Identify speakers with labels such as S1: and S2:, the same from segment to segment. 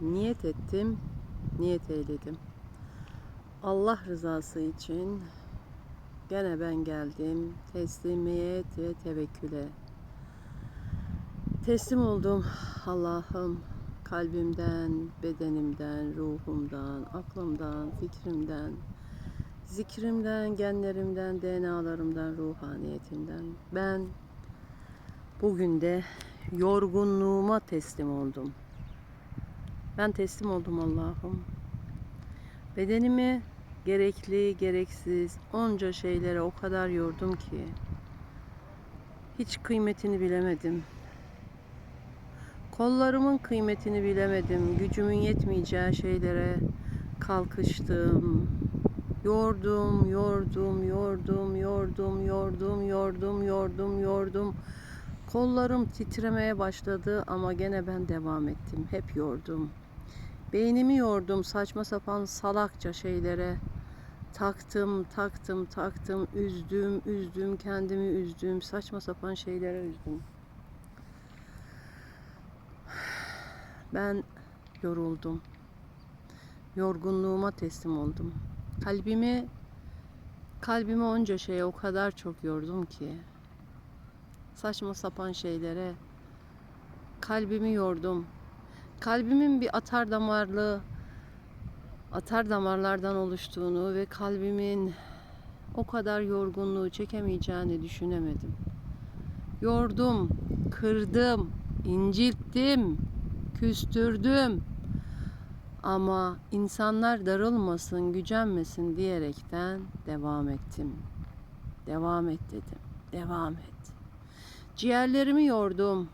S1: niyet ettim, niyet eyledim. Allah rızası için gene ben geldim teslimiyet ve tevekküle. Teslim oldum Allah'ım kalbimden, bedenimden, ruhumdan, aklımdan, fikrimden, zikrimden, genlerimden, DNA'larımdan, ruhaniyetimden. Ben bugün de yorgunluğuma teslim oldum. Ben teslim oldum Allah'ım. Bedenimi gerekli, gereksiz onca şeylere o kadar yordum ki hiç kıymetini bilemedim. Kollarımın kıymetini bilemedim. Gücümün yetmeyeceği şeylere kalkıştım. Yordum, yordum, yordum, yordum, yordum, yordum, yordum, yordum. Kollarım titremeye başladı ama gene ben devam ettim. Hep yordum. Beynimi yordum saçma sapan salakça şeylere. Taktım, taktım, taktım, üzdüm, üzdüm, kendimi üzdüm, saçma sapan şeylere üzdüm. Ben yoruldum. Yorgunluğuma teslim oldum. Kalbimi kalbimi onca şeye o kadar çok yordum ki saçma sapan şeylere kalbimi yordum. Kalbimin bir atar damarlı atar damarlardan oluştuğunu ve kalbimin o kadar yorgunluğu çekemeyeceğini düşünemedim. Yordum, kırdım, incittim, küstürdüm. Ama insanlar darılmasın, gücenmesin diyerekten devam ettim. Devam et dedim. Devam et. Ciğerlerimi yordum.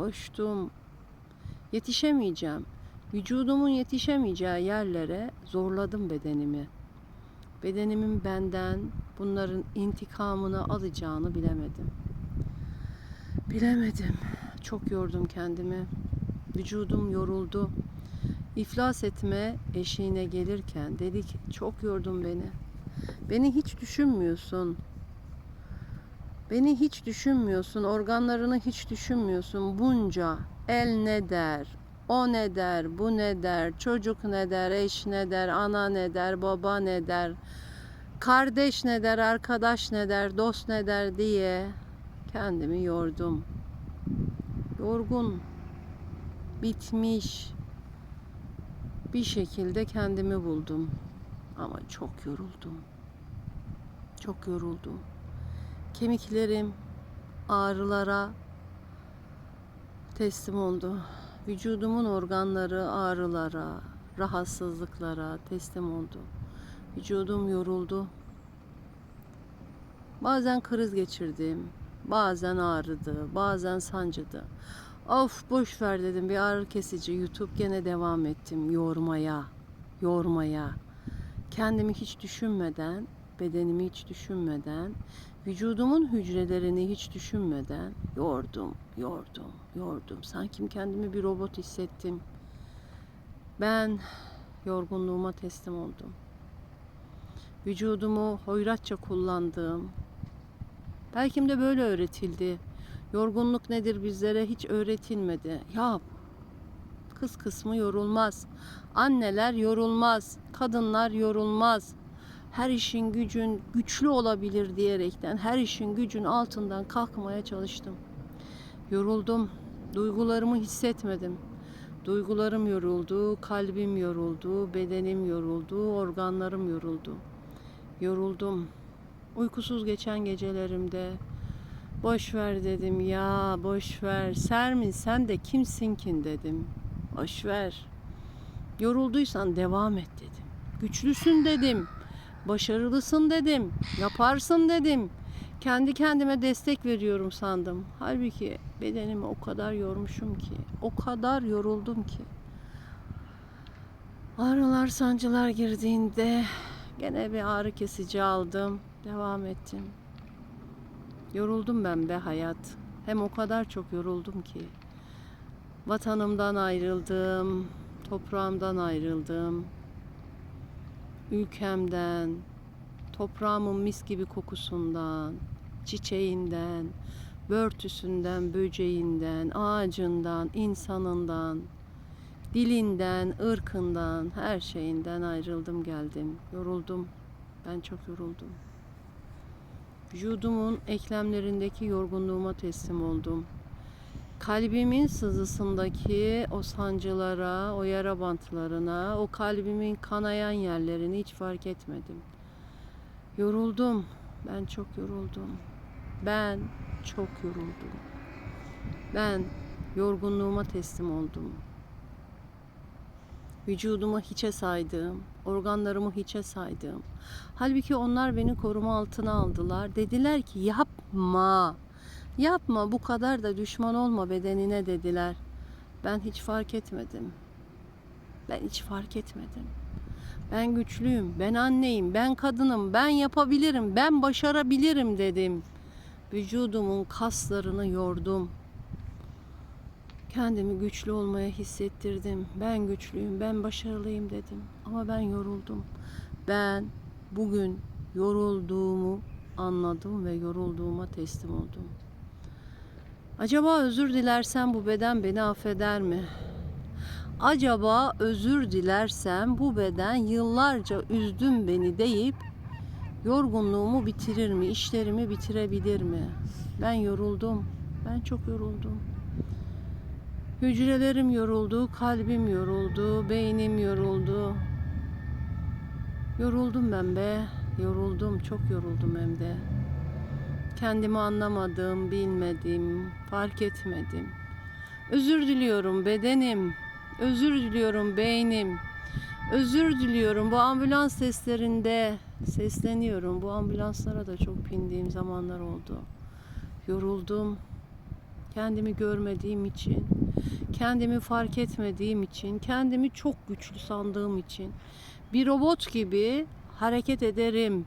S1: Koştum. Yetişemeyeceğim. Vücudumun yetişemeyeceği yerlere zorladım bedenimi. Bedenimin benden bunların intikamını alacağını bilemedim. Bilemedim. Çok yordum kendimi. Vücudum yoruldu. İflas etme eşiğine gelirken dedi ki çok yordun beni. Beni hiç düşünmüyorsun. Beni hiç düşünmüyorsun. Organlarını hiç düşünmüyorsun. Bunca el ne der, o ne der, bu ne der, çocuk ne der, eş ne der, ana ne der, baba ne der, kardeş ne der, arkadaş ne der, dost ne der diye kendimi yordum. Yorgun, bitmiş bir şekilde kendimi buldum. Ama çok yoruldum. Çok yoruldum. Kemiklerim ağrılara teslim oldu. Vücudumun organları ağrılara, rahatsızlıklara teslim oldu. Vücudum yoruldu. Bazen kriz geçirdim. Bazen ağrıdı, bazen sancıdı. Of boş ver dedim bir ağrı kesici YouTube gene devam ettim yormaya, yormaya. Kendimi hiç düşünmeden, bedenimi hiç düşünmeden, vücudumun hücrelerini hiç düşünmeden yordum, yordum, yordum. Sanki kendimi bir robot hissettim. Ben yorgunluğuma teslim oldum. Vücudumu hoyratça kullandığım, belki de böyle öğretildi. Yorgunluk nedir bizlere hiç öğretilmedi. Ya kız kısmı yorulmaz. Anneler yorulmaz. Kadınlar yorulmaz. Her işin gücün güçlü olabilir diyerekten her işin gücün altından kalkmaya çalıştım. Yoruldum. Duygularımı hissetmedim. Duygularım yoruldu, kalbim yoruldu, bedenim yoruldu, organlarım yoruldu. Yoruldum. Uykusuz geçen gecelerimde Boş ver dedim ya boş ver. Sermin sen de kimsin ki dedim. Boş ver. Yorulduysan devam et dedim. Güçlüsün dedim. Başarılısın dedim. Yaparsın dedim. Kendi kendime destek veriyorum sandım. Halbuki bedenimi o kadar yormuşum ki. O kadar yoruldum ki. Ağrılar sancılar girdiğinde gene bir ağrı kesici aldım. Devam ettim. Yoruldum ben be hayat. Hem o kadar çok yoruldum ki. Vatanımdan ayrıldım, toprağımdan ayrıldım. Ülkemden, toprağımın mis gibi kokusundan, çiçeğinden, Börtüsünden, böceğinden, ağacından, insanından, dilinden, ırkından, her şeyinden ayrıldım geldim. Yoruldum. Ben çok yoruldum. Vücudumun eklemlerindeki yorgunluğuma teslim oldum. Kalbimin sızısındaki o sancılara, o yara bantlarına, o kalbimin kanayan yerlerini hiç fark etmedim. Yoruldum. Ben çok yoruldum. Ben çok yoruldum. Ben yorgunluğuma teslim oldum. Vücudumu hiçe saydım, organlarımı hiçe saydım. Halbuki onlar beni koruma altına aldılar. Dediler ki yapma, yapma bu kadar da düşman olma bedenine dediler. Ben hiç fark etmedim. Ben hiç fark etmedim. Ben güçlüyüm, ben anneyim, ben kadınım, ben yapabilirim, ben başarabilirim dedim. Vücudumun kaslarını yordum. Kendimi güçlü olmaya hissettirdim. Ben güçlüyüm, ben başarılıyım dedim. Ama ben yoruldum. Ben bugün yorulduğumu anladım ve yorulduğuma teslim oldum. Acaba özür dilersem bu beden beni affeder mi? Acaba özür dilersem bu beden yıllarca üzdün beni deyip yorgunluğumu bitirir mi? İşlerimi bitirebilir mi? Ben yoruldum. Ben çok yoruldum. Hücrelerim yoruldu, kalbim yoruldu, beynim yoruldu. Yoruldum ben be. Yoruldum, çok yoruldum hem de. Kendimi anlamadım, bilmedim, fark etmedim. Özür diliyorum bedenim. Özür diliyorum beynim. Özür diliyorum bu ambulans seslerinde sesleniyorum. Bu ambulanslara da çok bindiğim zamanlar oldu. Yoruldum. Kendimi görmediğim için, kendimi fark etmediğim için, kendimi çok güçlü sandığım için bir robot gibi hareket ederim.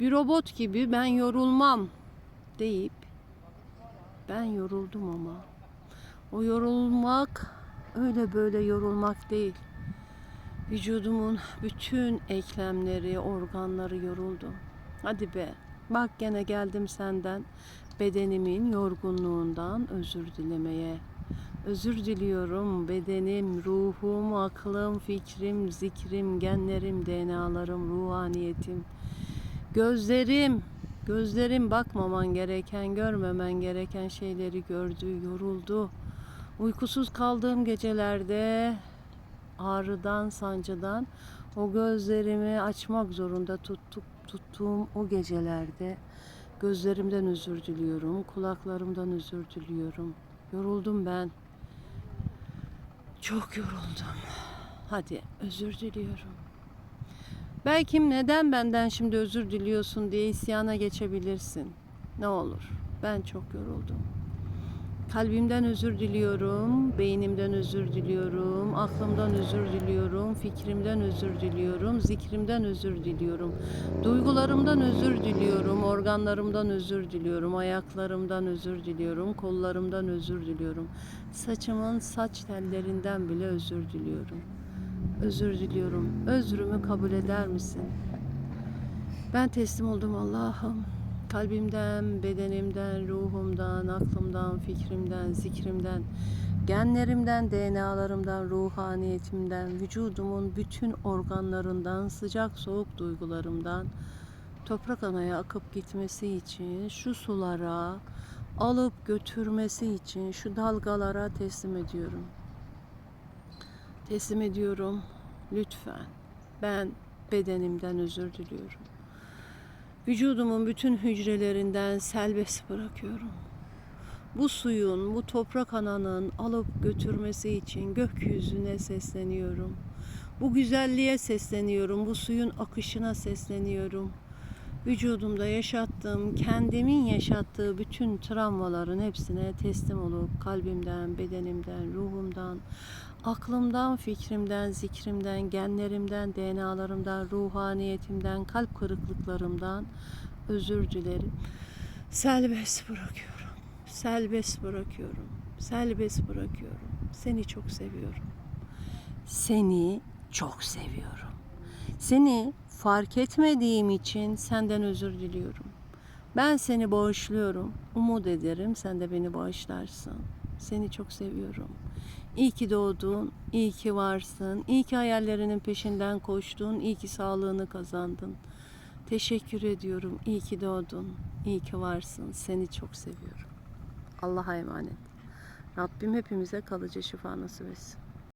S1: Bir robot gibi ben yorulmam deyip ben yoruldum ama o yorulmak öyle böyle yorulmak değil. Vücudumun bütün eklemleri, organları yoruldu. Hadi be. Bak gene geldim senden bedenimin yorgunluğundan özür dilemeye. Özür diliyorum bedenim, ruhum, aklım, fikrim, zikrim, genlerim, DNA'larım, ruhaniyetim. Gözlerim, gözlerim bakmaman gereken, görmemen gereken şeyleri gördü, yoruldu. Uykusuz kaldığım gecelerde ağrıdan, sancıdan o gözlerimi açmak zorunda tuttuk, tuttuğum o gecelerde gözlerimden özür diliyorum, kulaklarımdan özür diliyorum. Yoruldum ben. Çok yoruldum. Hadi özür diliyorum. Belki neden benden şimdi özür diliyorsun diye isyana geçebilirsin. Ne olur. Ben çok yoruldum. Kalbimden özür diliyorum, beynimden özür diliyorum, aklımdan özür diliyorum, fikrimden özür diliyorum, zikrimden özür diliyorum. Duygularımdan özür diliyorum, organlarımdan özür diliyorum, ayaklarımdan özür diliyorum, kollarımdan özür diliyorum. Saçımın saç tellerinden bile özür diliyorum. Özür diliyorum. Özrümü kabul eder misin? Ben teslim oldum Allah'ım. Kalbimden, bedenimden, ruhumdan, aklımdan, fikrimden, zikrimden, genlerimden, DNA'larımdan, ruhaniyetimden, vücudumun bütün organlarından, sıcak soğuk duygularımdan toprak anaya akıp gitmesi için, şu sulara alıp götürmesi için şu dalgalara teslim ediyorum. Teslim ediyorum. Lütfen. Ben bedenimden özür diliyorum. Vücudumun bütün hücrelerinden selbest bırakıyorum. Bu suyun, bu toprak ananın alıp götürmesi için gökyüzüne sesleniyorum. Bu güzelliğe sesleniyorum. Bu suyun akışına sesleniyorum. Vücudumda yaşattığım, kendimin yaşattığı bütün travmaların hepsine teslim olup kalbimden, bedenimden, ruhumdan, aklımdan, fikrimden, zikrimden, genlerimden, DNA'larımdan, ruhaniyetimden, kalp kırıklıklarımdan özür dilerim. Selbest bırakıyorum. Selbest bırakıyorum. Selbest bırakıyorum. Seni çok seviyorum. Seni çok seviyorum. Seni fark etmediğim için senden özür diliyorum. Ben seni bağışlıyorum. Umut ederim sen de beni bağışlarsın. Seni çok seviyorum. İyi ki doğdun, iyi ki varsın, iyi ki hayallerinin peşinden koştun, iyi ki sağlığını kazandın. Teşekkür ediyorum. İyi ki doğdun, iyi ki varsın. Seni çok seviyorum. Allah'a emanet. Rabbim hepimize kalıcı şifa nasip etsin.